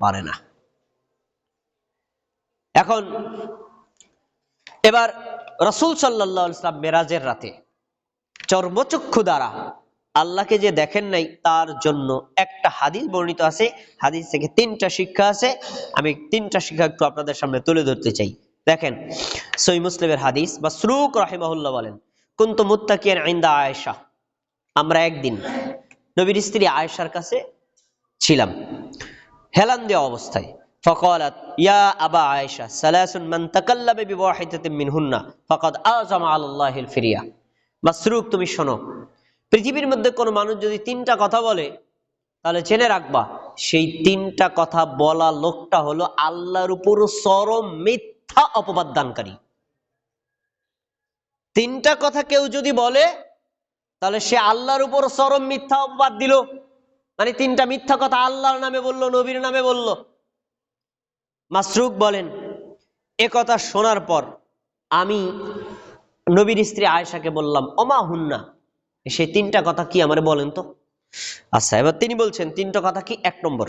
পারে না। এখন, এবার রসুল সাল্লাহ ইসলাম মেরাজের রাতে চর্মচক্ষু দ্বারা আল্লাহকে যে দেখেন নাই, তার জন্য একটা হাদিস বর্ণিত আছে। হাদিস থেকে তিনটা শিক্ষা আছে। আমি তিনটা শিক্ষা একটু আপনাদের সামনে তুলে ধরতে চাই। দেখেন সই মুসলিমের হাদিস বা শ্রুক রাহিমাহুল্লাহ বলেন, কুন্তু মুত্তাকিয়ান আইন্দা আয়েশা। আমরা একদিন নবীর স্ত্রী আয়েশার কাছে ছিলাম। হেলান দেওয়া অবস্থায়। ফকলাত, ইয়া আবা আয়েশা, সালাসুন মান তাকাল্লাবে ফাকাদ আযম আলাল্লাহিল ফিরিয়া। মাসরুক, তুমি শোনো, পৃথিবীর মধ্যে কোনো মানুষ যদি তিনটা কথা বলে, তাহলে জেনে রাখবা, সেই তিনটা কথা বলা লোকটা হলো আল্লাহর উপর চরম মিথ্যা অপবাদ দানকারী। তিনটা কথা কেউ যদি বলে, তাহলে সে আল্লাহর উপর চরম মিথ্যা অপবাদ দিল। মানে তিনটা মিথ্যা কথা আল্লাহর নামে বলল, নবীর নামে বলল। মাসরুক বলেন, এ কথা শোনার পর আমি নবীর স্ত্রী আয়েশাকে বললাম অমা হুন্না সেই তিনটা কথা কি আমারে বলেন তো? আচ্ছা এবার তিনি বলছেন, তিনটা কথা কি? এক নম্বর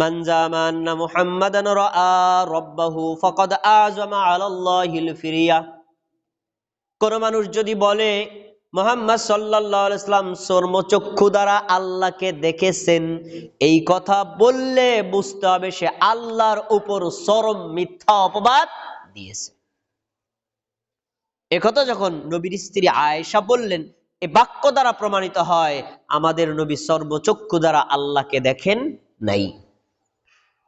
মানজামান্না মুহাম্মাদান রাব্বাহু ফাকাদ আযমা আলাল্লাহিল ফিরিয়া। কোন মানুষ যদি বলে মোহাম্মদ সাল্লাহ ইসলাম চর্মচক্ষু দ্বারা আল্লাহকে দেখেছেন। এই কথা বললে বুঝতে হবে সে আল্লাহর উপর চরম মিথ্যা অপবাদ দিয়েছে। একথা যখন নবীর স্ত্রী আয়েশা বললেন, এ বাক্য দ্বারা প্রমাণিত হয়, আমাদের নবী সর্বচক্ষু দ্বারা আল্লাহকে দেখেন নাই।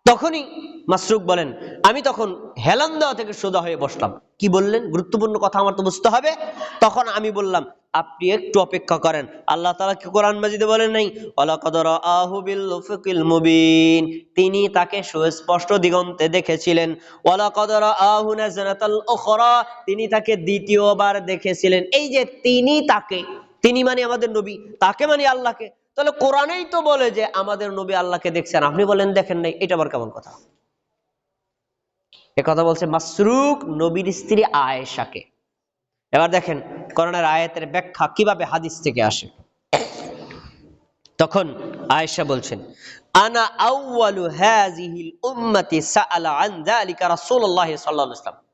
তখনই মাসরুক বলেন, আমি তখন হেলান দেওয়া থেকে সোজা হয়ে বসলাম। কি বললেন? গুরুত্বপূর্ণ কথা আমার তো বুঝতে হবে। তখন আমি বললাম, আপনি একটু অপেক্ষা করেন। আল্লাহ তালা কি কোরআন মাজিদে বলেন নাই? মুবিন। তিনি তাকে সুস্পষ্ট দিগন্তে দেখেছিলেন। তিনি তাকে দ্বিতীয়বার দেখেছিলেন। এই যে তিনি তাকে, তিনি মানে আমাদের নবী, তাকে মানে আল্লাহকে। তাহলে কোরআনেই তো বলে যে আমাদের নবী আল্লাহকে দেখছেন। আপনি বলেন, দেখেন নাই, এটা আবার কেমন কথা? এ কথা বলছে, মাসরুক নবীর স্ত্রী আয়েশাকে। এবার দেখেন করোনার আয়াতের ব্যাখ্যা কীভাবে হাদিস থেকে আসে। তখন আয়েশা বলছেন, আনা আউয়ালু হাযিহিল উম্মতি সাআলা আন যালিকা রাসূলুল্লাহ সাল্লাল্লাহু আলাইহি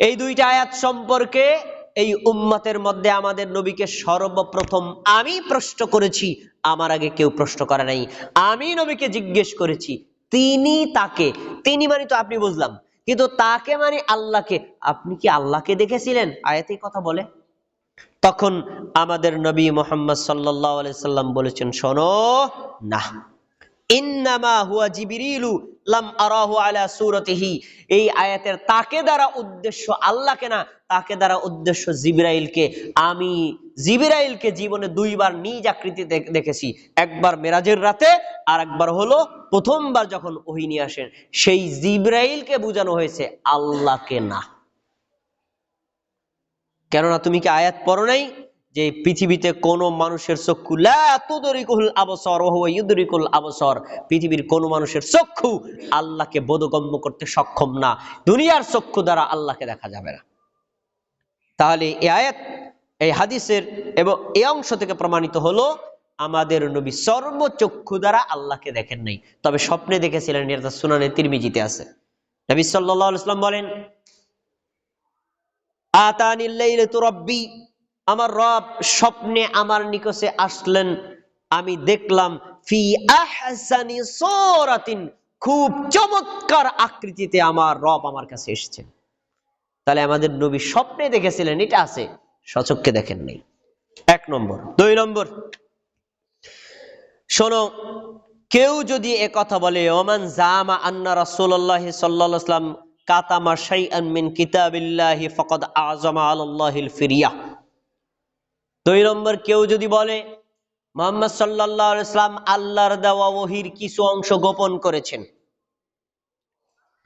এই দুইটা আয়াত সম্পর্কে এই উম্মতের মধ্যে আমাদের নবীকে সর্বপ্রথম আমি প্রশ্ন করেছি, আমার আগে কেউ প্রশ্ন করে নাই। আমি নবীকে জিজ্ঞেস করেছি, তিনি তাকে, তিনি মানে তো আপনি বুঝলাম, কিন্তু তাকে মানে আল্লাহকে, আপনি কি আল্লাহকে দেখেছিলেন? আয়াতেই কথা বলে। তখন আমাদের নবী মোহাম্মদ সাল্লাম বলেছেন, শোনো, না। সূরাতিহি। এই আয়াতের তাকে দ্বারা উদ্দেশ্য আল্লাহকে না তাকে দ্বারা উদ্দেশ্য জিবরাইলকে। আমি জিবরাইলকে জীবনে দুইবার নিজ আকৃতি দেখেছি। একবার মেরাজের রাতে আর একবার হলো প্রথমবার যখন ওহি নিয়ে আসেন। সেই জিবরাইলকে বোঝানো হয়েছে, আল্লাহকে না। কেননা তুমি কি আয়াত পড়ো নাই? যে পৃথিবীতে কোনো মানুষের চক্ষু আবসর ইউদরিকুল আবসর। পৃথিবীর কোনো মানুষের চক্ষু আল্লাহকে বোধগম্য করতে সক্ষম না। দুনিয়ার চক্ষু দ্বারা আল্লাহকে দেখা যাবে না। তাহলে এই আয়াত, এই হাদিসের এবং এই অংশ থেকে প্রমাণিত হলো, আমাদের নবী সর্বচক্ষু দ্বারা আল্লাহকে দেখেন নাই। তবে স্বপ্নে দেখেছিলেন, এটা সুনানে তিরমিজিতে আছে। নবী সাল্লাল্লাহু আলাইহি ওয়াসাল্লাম বলেন আতানিল্লাইলাতু রব্বি আমার রব স্বপ্নে আমার নিকটে আসলেন। আমি দেখলাম, ফি আহসানি সূরাতিন খুব চমৎকার আকৃতিতে আমার রব আমার কাছে এসেছেন। তাহলে আমাদের নবী স্বপ্নে দেখেছিলেন, এটা আছে সচক্ষে দেখেন নাই এক নম্বর। দুই নম্বর। শোনো, কেউ যদি এ কথা বলে, ওমান জামা আন্না রাসূলুল্লাহ সাল্লাল্লাহু আলাইহি ওয়াসাল্লাম কাতামা শাইআন মিন কিতাবিল্লাহি ফাকাদ আযমা আলাল্লাহিল ফিরিয়া। দুই নম্বর, কেউ যদি বলে, মোহাম্মদ সাল্লাল্লাহু আলাইহি সাল্লাম আল্লাহর দেওয়া ওহির কিছু অংশ গোপন করেছেন,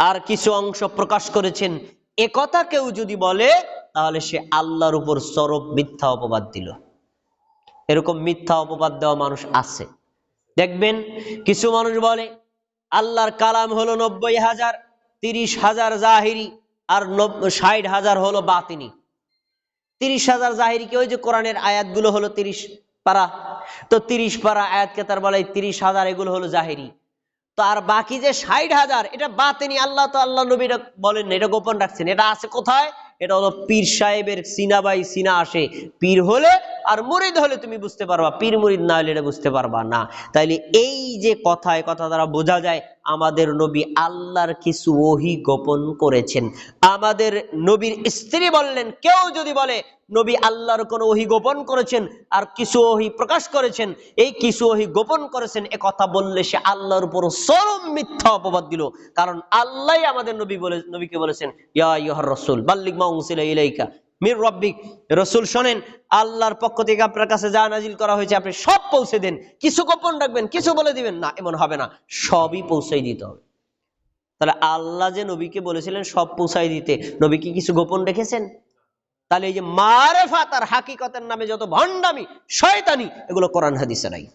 আর কিছু অংশ প্রকাশ করেছেন এ কথা কেউ যদি বলে, তাহলে সে আল্লাহর উপর সরব মিথ্যা অপবাদ দিল। এরকম মিথ্যা অপবাদ দেওয়া মানুষ আছে। দেখবেন কিছু মানুষ বলে, আল্লাহর কালাম হলো নব্বই হাজার, তিরিশ হাজার জাহিরি আর ষাট হাজার হলো বাতিনি। তিরিশ হাজার জাহিরি কি ওই যে কোরআনের আয়াতগুলো হলো তিরিশ পারা? তো তিরিশ পারা আয়াতকে তার বলে তিরিশ হাজার, এগুলো হলো জাহিরি। তো আর বাকি যে ষাট হাজার, এটা বাতেনি আল্লাহ তো আল্লাহ নবী বলেন এটা গোপন রাখছেন। এটা আছে কোথায়? এটা হলো পীর সাহেবের সিনা বাই সিনা আসে। পীর হলে আর মুরিদ হলে তুমি বুঝতে পারবা, পীর মুরিদ না হলে এটা বুঝতে পারবা না। তাইলে এই যে কথা এ কথা দ্বারা বোঝা যায়, আমাদের নবী আল্লাহর কিছু ওহি গোপন করেছেন। আমাদের নবীর স্ত্রী বললেন, কেউ যদি বলে নবী আল্লাহর কোনো ওহি গোপন করেছেন আর কিছু ওহি প্রকাশ করেছেন, এই কিছু ওহি গোপন করেছেন, এ কথা বললে সে আল্লাহর উপর চরম মিথ্যা অপবাদ দিল। কারণ আল্লাহ আমাদের নবী বলে, নবীকে বলেছেন, ইয়া ইহর রসুল বাল্লিক মাউসিলা ইলাইকা মির রব্বিক। রসুল শোনেন, আল্লাহর পক্ষ থেকে আপনার কাছে যা নাজিল করা হয়েছে আপনি সব পৌঁছে দেন। কিছু গোপন রাখবেন, কিছু বলে দিবেন, না, এমন হবে না, সবই পৌঁছাই দিতে হবে। তাহলে আল্লাহ যে নবীকে বলেছিলেন সব পৌঁছাই দিতে, নবী কি কিছু গোপন রেখেছেন? তাহলে এই যে মারেফাত আর হাকিকতের নামে যত ভণ্ডামি, শয়তানি, এগুলো কোরআন হাদিসে নাই।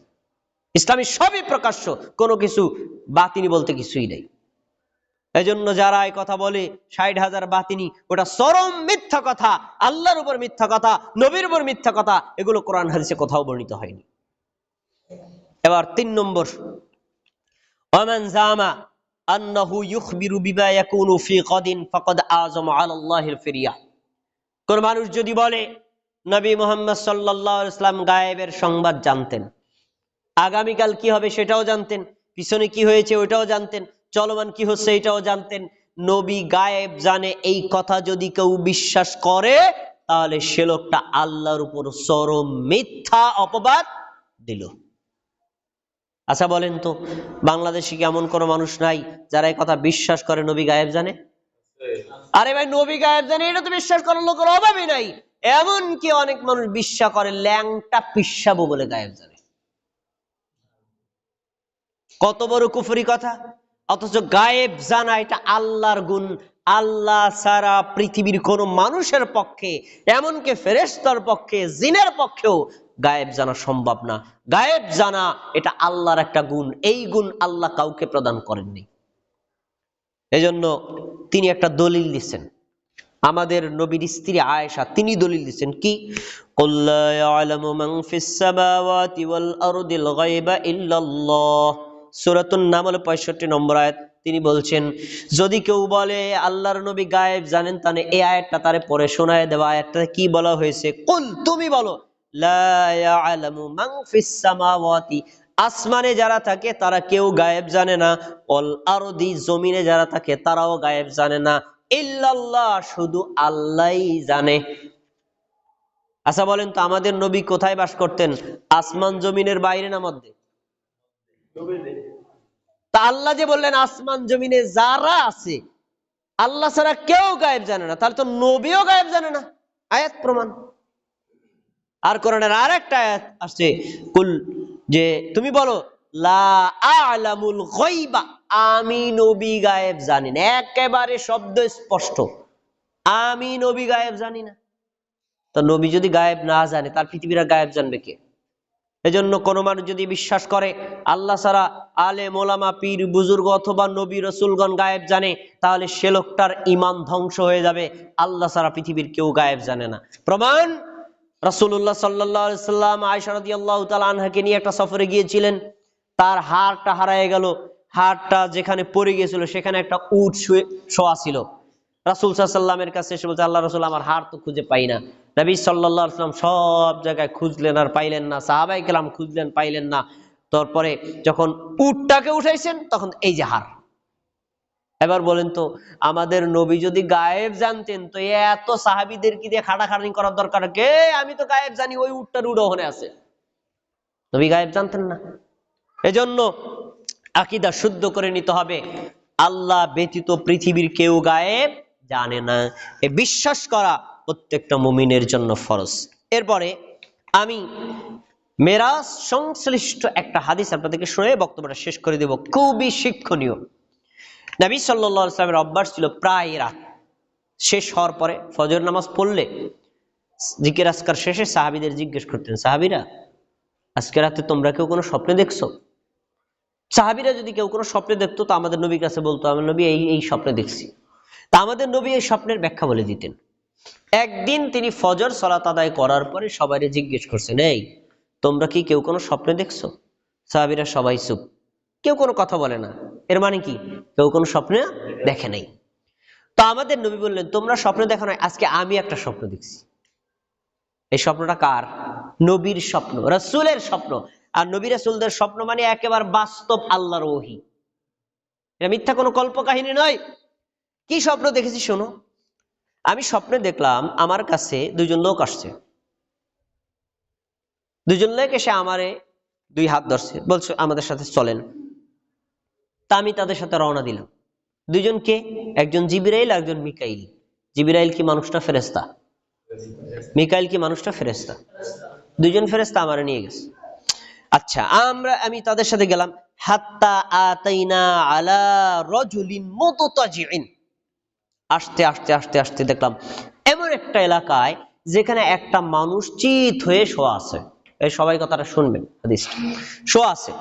ইসলামী সবই প্রকাশ্য, কোনো কিছু বাতিনি বলতে কিছুই নেই। এজন্য যারা এই কথা বলে, ষাট হাজার বাতিনি, ওটা চরম মিথ্যা কথা, আল্লাহর উপর মিথ্যা কথা, নবীর উপর মিথ্যা কথা, এগুলো কোরআন হাদিসে কোথাও বর্ণিত হয়নি। এবার তিন নম্বর, ওমান জামা আন্নাহু ইউখবিরু বিমা ইয়াকুনু ফি গাদিন ফাকাদ আযমা আলা ফিরিয়া কোন মানুষ যদি বলে, নবী মোহাম্মদ সাল্লাল্লাহু আলাইহি সাল্লাম গায়েবের সংবাদ জানতেন। আগামীকাল কি হবে সেটাও জানতেন। পিছনে কি হয়েছে ওইটাও জানতেন। চলমান কি হচ্ছে এটাও জানতেন। নবী গায়েব জানে এই কথা যদি কেউ বিশ্বাস করে, তাহলে সে লোকটা আল্লাহর উপর চরম মিথ্যা অপবাদ দিল। আচ্ছা বলেন তো, বাংলাদেশে কি এমন কোনো মানুষ নাই যারা এই কথা বিশ্বাস করে নবী গায়েব জানে? আরে ভাই, নবী গায়েব জানে, এটা তো বিশ্বাস করার লোকের অভাবই নাই। এমন কি অনেক মানুষ বিশ্বাস করে, ল্যাংটা পিসাবো বলে গায়েব জানে। কত বড় কুফরি কথা। অথচ গায়েব জানা এটা আল্লাহর গুণ। আল্লাহ সারা পৃথিবীর কোন মানুষের পক্ষে, এমনকি ফেরেস্তার পক্ষে, জিনের পক্ষেও গায়েব জানা সম্ভব না। গায়েব জানা এটা আল্লাহর একটা গুণ। এই গুণ আল্লাহ কাউকে প্রদান করেননি। এজন্য তিনি একটা দলিল দিচ্ছেন। আমাদের নবীর স্ত্রী আয়েশা, তিনি দলিল দিচ্ছেন কি? তিনি বলছেন, যদি কেউ বলে আল্লাহর নবী গায়েব, জানেন তাহলে এ আয়টা তারে পরে শোনায় দেওয়া আয়টা কি বলা হয়েছে? কুল, তুমি বলো মান আসমানে যারা থাকে, তারা কেউ গায়েব জানে না। অল আরদি জমিনে যারা থাকে, তারাও গায়েব জানে না। ইল্লাল্লাহ, শুধু আল্লাহই জানে। আচ্ছা বলেন তো, আমাদের নবী কোথায় বাস করতেন? আসমান জমিনের বাইরে না মধ্যে? তা আল্লাহ যে বললেন, আসমান জমিনে যারা আছে, আল্লাহ ছাড়া কেউ গায়েব জানে না। তাহলে তো নবীও গায়েব জানে না। আয়াত প্রমাণ। আর কোরআনের আর একটা আয়াত আসছে, কুল যে তুমি বলো আমি নবী গায়েব জানি না। একেবারে শব্দ স্পষ্ট। আমি নবী গায়েব জানি না। তো নবী যদি গায়েব না জানে, তার পৃথিবীরা গায়েব জানবে কে? এজন্য কোনো মানুষ যদি বিশ্বাস করে, আল্লাহ ছাড়া আলে মোলামা, পীর, বুজুর্গ অথবা নবী রসুলগণ গায়েব জানে, তাহলে সে লোকটার ইমান ধ্বংস হয়ে যাবে। আল্লাহ ছাড়া পৃথিবীর কেউ গায়েব জানে না। প্রমাণ? রাসূলুল্লাহ সাল্লাল্লাহু আলাইহি সাল্লাম আয়েশা রাদিয়াল্লাহু তাআলা আনহাকে নিয়ে একটা সফরে গিয়েছিলেন। তার হাড়টা হারায় গেল। হাড়টা যেখানে পড়ে গিয়েছিল, সেখানে একটা উট শুয়ে, শোয়া ছিল। রাসূল সাল্লামের কাছে এসে বলছে, আল্লাহ রসুল, আমার হাড় তো খুঁজে পাই না। নবী আলাইহি সাল্লাম সব জায়গায় খুঁজলেন আর পাইলেন না। সাহাবাই কেলাম খুঁজলেন, পাইলেন না। তারপরে যখন উটটাকে উঠাইছেন, তখন এই যে হাড়। এবার বলেন তো, আমাদের নবী যদি গায়েব জানতেন, তো এত সাহাবিদের কি দিয়ে খাটাখাটি করার দরকার? কে? আমি তো গায়েব জানি, ওই উটটার উড়ো ওখানে আছে। নবী গায়েব জানতেন না। এজন্য আকিদা শুদ্ধ করে নিতে হবে, আল্লাহ ব্যতীত পৃথিবীর কেউ গায়েব জানে না। এ বিশ্বাস করা প্রত্যেকটা মুমিনের জন্য ফরজ। এরপরে আমি মেরাজ সংশ্লিষ্ট একটা হাদিস আপনাদেরকে শুনে বক্তব্যটা শেষ করে দেব। খুবই শিক্ষণীয়। নবী সাল্লামের অভ্যাস ছিল প্রায় রাত। শেষ হওয়ার পরে ফজর নামাজ পড়লে জিকির আজকার শেষে সাহাবিদের জিজ্ঞেস করতেন, সাহাবিরা, আজকে রাতে তোমরা কেউ কোনো স্বপ্নে দেখছ? সাহাবিরা যদি কেউ কোনো স্বপ্নে দেখতো, তো আমাদের নবীর কাছে বলতো, আমার নবী এই এই স্বপ্নে দেখছি। তা আমাদের নবী এই স্বপ্নের ব্যাখ্যা বলে দিতেন। একদিন তিনি ফজর সলাত আদায় করার পরে সবাই জিজ্ঞেস করছেন, এই, তোমরা কি কেউ কোনো স্বপ্নে দেখছ? সাহাবিরা সবাই চুপ। কেউ কোনো কথা বলে না। এর মানে কি? কেউ কোনো স্বপ্ন দেখে নাই। তো আমাদের নবী বললেন, তোমরা স্বপ্ন দেখো না আজকে আমি একটা স্বপ্ন দেখছি। এই স্বপ্নটা কার? নবীর স্বপ্ন, রসুলের স্বপ্ন। আর নবী রাসুলদের স্বপ্ন মানে একেবারে বাস্তব আল্লাহর ওহি। এটা মিথ্যা কোনো কল্প কাহিনী নয়। কি স্বপ্ন দেখেছি শোনো? আমি স্বপ্নে দেখলাম, আমার কাছে দুইজন লোক আসছে। দুইজন লোক এসে আমারে দুই হাত ধরছে। বলছো, আমাদের সাথে চলেন। তা আমি তাদের সাথে রওনা দিলাম। দুইজনকে একজন জিবিরাইল একজন মিকাইল। জিবিরাইল কি মানুষটা ফেরেস্তা মিকাইল কি মানুষটা ফেরেস্তা দুইজন ফেরেস্তা আমারে নিয়ে গেছে। আচ্ছা আমরা, আমি তাদের সাথে গেলাম। হাত্তা আতাইনা আলা রজুলিন মুততাজিইন আসতে আসতে আসতে আসতে দেখলাম এমন একটা এলাকায় যেখানে একটা মানুষ চিত হয়ে শোয়া আছে। এই সবাই কথাটা শুনবেন, হাদিসটা। শোয়া আছে।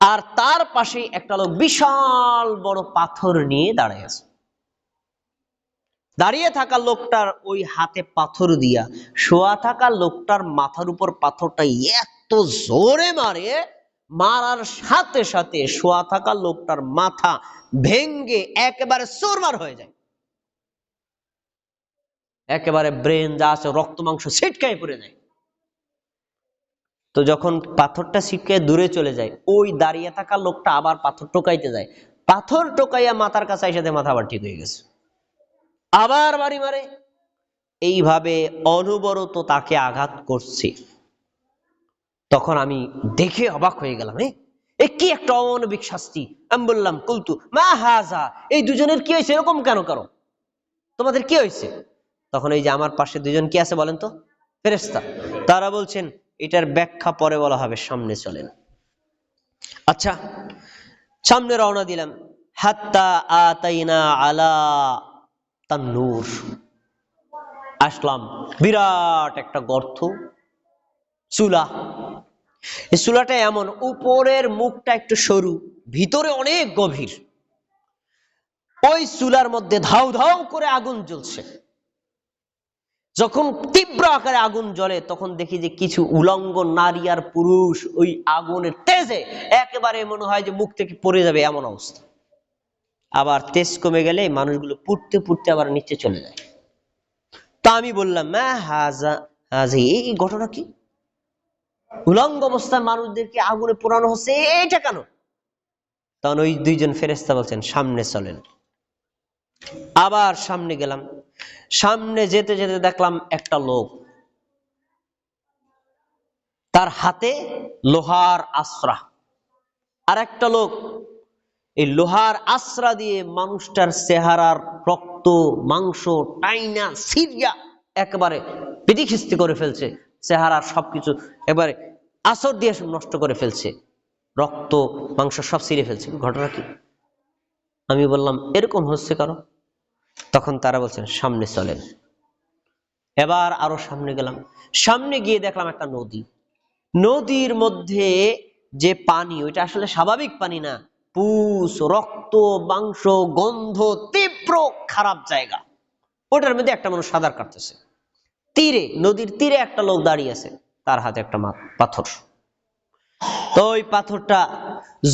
আর তার পাশে একটা লোক বিশাল বড় পাথর নিয়ে দাঁড়িয়ে আছে। দাঁড়িয়ে থাকা লোকটার ওই হাতে পাথর দিয়া, শোয়া থাকা লোকটার মাথার উপর পাথরটা এত জোরে মারে, মারার সাথে সাথে শোয়া থাকা লোকটার মাথা ভেঙ্গে একেবারে চোরমার হয়ে যায়। একেবারে ব্রেন যা আছে, রক্ত মাংস ছিটকায় পড়ে যায়। তো যখন পাথরটা ছিটকে দূরে চলে যায়, ওই দাঁড়িয়ে থাকা লোকটা আবার পাথর টোকাইতে যায়। পাথর টোকাইয়া মাথার কাছে এসে মাথা আবার ঠিক হয়ে গেছে। আবার বাড়ি মারে। এইভাবে অনবরত তাকে আঘাত করছে। তখন আমি দেখে অবাক হয়ে গেলাম, এ কি একটা অমানবিক শাস্তি? আমি বললাম, কুলতু, মা হাজা, এই দুজনের কি হয়েছে? এরকম কেন করো? তোমাদের কি হয়েছে? তখন এই যে আমার পাশে দুজন কি আছে বলেন তো? ফেরেস্তা তারা বলছেন এটার ব্যাখ্যা পরে বলা হবে, সামনে চলেন। আচ্ছা সামনে রওনা দিলাম। হাত্তা আতাইনা আলা তান্নুর। আসলাম, বিরাট একটা গর্ত, চুলা। এই চুলাটা এমন, উপরের মুখটা একটু সরু, ভিতরে অনেক গভীর। ওই চুলার মধ্যে ধাউ ধাউ করে আগুন জ্বলছে। যখন তীব্র আকারে আগুন জ্বলে, তখন দেখি যে কিছু উলঙ্গ নারী আর পুরুষ ওই আগুনের তেজে একেবারে মনে হয় যে মুখ থেকে পড়ে যাবে এমন অবস্থা। আবার তেজ কমে গেলে মানুষগুলো পুড়তে পুড়তে আবার নিচে চলে যায়। তা আমি বললাম হাজি এই ঘটনা কি? উলঙ্গ অবস্থায় মানুষদেরকে আগুনে পোড়ানো হচ্ছে এটা কেন? তখন ওই দুইজন ফেরেস্তা বলছেন, সামনে চলেন। আবার সামনে গেলাম সামনে যেতে যেতে দেখলাম একটা লোক। তার হাতে লোহার আশ্রা। আর একটা লোক, এই লোহার আশ্রা দিয়ে মানুষটার চেহারার রক্ত, মাংস, টাইনা, সিরিয়া একেবারে পিদিখিস্তি করে ফেলছে। চেহারার সবকিছু এবারে আসর দিয়ে নষ্ট করে ফেলছে। রক্ত, মাংস সব ছিঁড়ে ফেলছে। ঘটনা কি? আমি বললাম, এরকম হচ্ছে কারও তখন তারা বলছেন, সামনে চলেন। এবার আরও সামনে গেলাম। সামনে গিয়ে দেখলাম একটা নদী। নদীর মধ্যে যে পানি, ওইটা আসলে স্বাভাবিক পানি না। পুষ, রক্ত, মাংস, গন্ধ, তীব্র খারাপ জায়গা। ওটার মধ্যে একটা মানুষ সাঁতার কাটতেছে। তীরে, নদীর তীরে একটা লোক দাঁড়িয়ে আছে। তার হাতে একটা পাথর। তো ওই পাথরটা,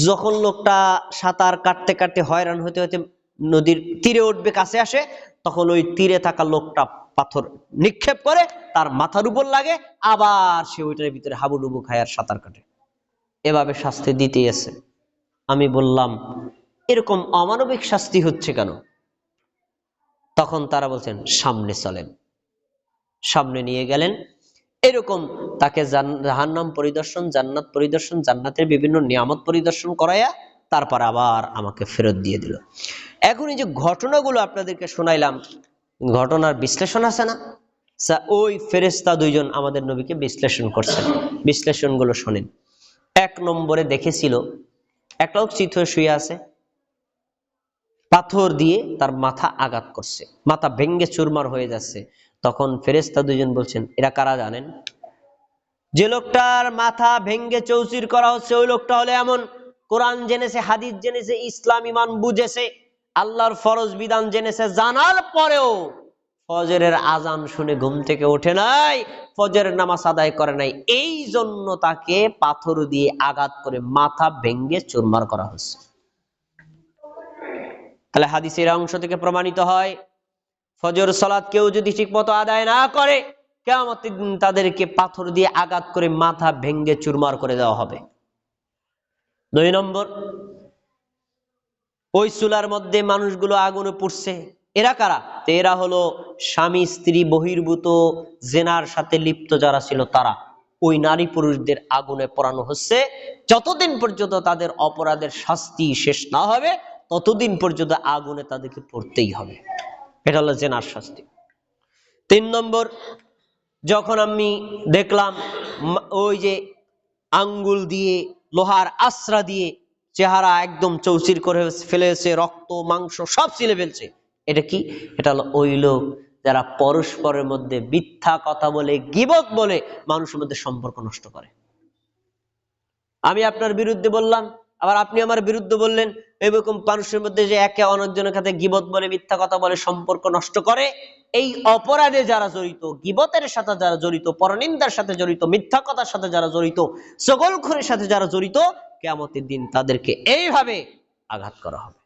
যখন লোকটা সাঁতার কাটতে কাটতে হয়রান হতে হতে নদীর তীরে উঠবে, কাছে আসে, তখন ওই তীরে থাকা লোকটা পাথর নিক্ষেপ করে, তার মাথার উপর লাগে, আবার সে ওইটার ভিতরে হাবুডুবু খায় আর সাঁতার কাটে। এভাবে শাস্তি দিতেই আছে। আমি বললাম, এরকম অমানবিক শাস্তি হচ্ছে কেন? তখন তারা বলছেন, সামনে চলেন। সামনে নিয়ে গেলেন। এরকম তাকে জাহান্নাম পরিদর্শন, জান্নাত পরিদর্শন, জান্নাতের বিভিন্ন নিয়ামত পরিদর্শন করাইয়া, তারপর আবার আমাকে ফেরত দিয়ে দিল। এখন এই যে ঘটনাগুলো আপনাদেরকে শোনাইলাম, ঘটনার বিশ্লেষণ আছে না? ওই ফেরেস্তা দুইজন আমাদের নবীকে বিশ্লেষণ করছেন। বিশ্লেষণগুলো শোনেন। এক নম্বরে দেখেছিল, একটা চিত শুয়ে আছে, পাথর দিয়ে তার মাথা আঘাত করছে, মাথা ভেঙ্গে চুরমার হয়ে যাচ্ছে। তখন ফেরেস্তা দুজন বলছেন, এরা কারা জানেন? যে লোকটার মাথা ভেঙ্গে চৌচির করা হচ্ছে, ওই লোকটা হলে এমন। কোরআন জেনেছে, হাদিস জেনেছে, ইসলাম ইমান বুঝেছে আল্লাহর ফরজ বিধান জেনেছে, জানার পরেও ফজরের আজান শুনে ঘুম থেকে ওঠে নাই, ফজরের নামাজ আদায় করে নাই। এই জন্য তাকে পাথর দিয়ে আঘাত করে মাথা ভেঙ্গে চুরমার করা হচ্ছে তাহলে হাদিসের অংশ থেকে প্রমাণিত হয়, ফজর সলাৎ কেউ যদি ঠিকমতো আদায় না করে কেমতের দিন তাদেরকে পাথর দিয়ে আঘাত করে মাথা ভেঙ্গে চুরমার করে দেওয়া হবে। দুই নম্বর ওই চুলার মধ্যে মানুষগুলো আগুনে পুড়ছে। এরা কারা? তো এরা হলো স্বামী, স্ত্রী, বহির্ভূত, জেনার সাথে লিপ্ত যারা ছিল তারা। ওই নারী পুরুষদের আগুনে পড়ানো হচ্ছে। যতদিন পর্যন্ত তাদের অপরাধের শাস্তি শেষ না হবে, ততদিন পর্যন্ত আগুনে তাদেরকে পড়তেই হবে। এটা হলো জেনার শাস্তি। তিন নম্বর, যখন আমি দেখলাম, ওই যে আঙ্গুল দিয়ে, লোহার আশ্রা দিয়ে চেহারা একদম চৌচির করে ফেলেছে রক্ত, মাংস সব ছিলে ফেলছে। এটা কি? এটা হলো ওই লোক যারা পরস্পরের মধ্যে মিথ্যা কথা বলে, গিবত বলে মানুষের মধ্যে সম্পর্ক নষ্ট করে। আমি আপনার বিরুদ্ধে বললাম, আবার আপনি আমার বিরুদ্ধে বললেন, এরকম মানুষের মধ্যে যে একে অন্যজনের কাছে গিবত বলে, মিথ্যা কথা বলে সম্পর্ক নষ্ট করে, এই অপরাধে যারা জড়িত, গিবতের সাথে যারা জড়িত, পরনিন্দার সাথে জড়িত, মিথ্যা কথার সাথে যারা জড়িত সকলখরের সাথে যারা জড়িত কেমতের দিন তাদেরকে এইভাবে আঘাত করা হবে।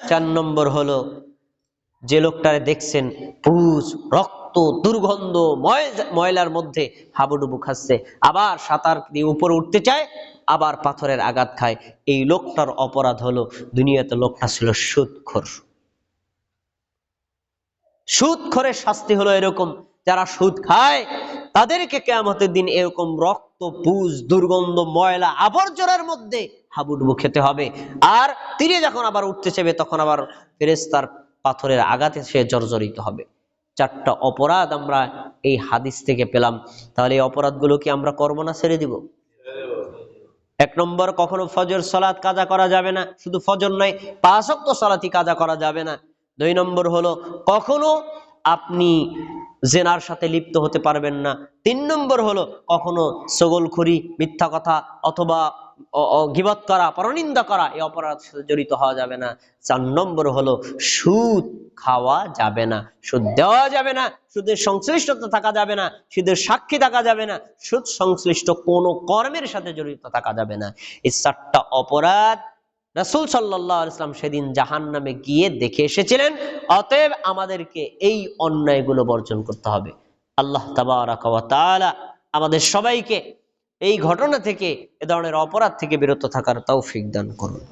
চার নম্বর হলো, যে লোকটারে দেখছেন পুষ রক্ত, দুর্গন্ধ ময়লার মধ্যে হাবুডুবু খাচ্ছে, আবার সাঁতার দিয়ে উপরে উঠতে চায়, আবার পাথরের আঘাত খায়। এই লোকটার অপরাধ হলো, দুনিয়াতে লোকটা ছিল সুদখোর সুদখোরের শাস্তি হলো এরকম, যারা সুদ খায় তাদেরকে কেয়ামতের দিন এরকম রক্ত, পুজ, দুর্গন্ধ, ময়লা, আবর্জনার মধ্যে হাবুডুবু খেতে হবে। আর তীরে যখন আবার উঠতে চাইবে তখন আবার ফেরেস্তার পাথরের আঘাতে সে জর্জরিত হবে। চারটা অপরাধ আমরা এই হাদিস থেকে পেলাম। তাহলে এই অপরাধগুলো কি আমরা করব না ছেড়ে দিব? এক নম্বর, কখনো ফজর সলাৎ কাজা করা যাবে না। শুধু ফজর নয় পাঁচক্ত সলাতি কাজা করা যাবে না। দুই নম্বর হলো, কখনো আপনি জেনার সাথে লিপ্ত হতে পারবেন না। তিন নম্বর হলো কখনো সগলখুরি, মিথ্যা কথা অথবা অ- করা, পরনিন্দা করা, এই অপরাধ জড়িত হওয়া যাবে না। চার নম্বর হলো সুদ খাওয়া যাবে না। সুদ দেওয়া যাবে না, সুদের সংশ্লিষ্টতা থাকা যাবে না, সুদের সাক্ষী থাকা যাবে না, সুদ সংশ্লিষ্ট কোনো কর্মের সাথে জড়িত থাকা যাবে না। এই চারটা অপরাধ রাসূল সাল্লাহ ইসলাম সেদিন জাহান নামে গিয়ে দেখে এসেছিলেন, অতএব আমাদেরকে এই অন্যায়গুলো বর্জন করতে হবে। আল্লাহ তালা আমাদের সবাইকে এই ঘটনা থেকে, এ ধরনের অপরাধ থেকে বিরত থাকার তৌফিক দান করুন।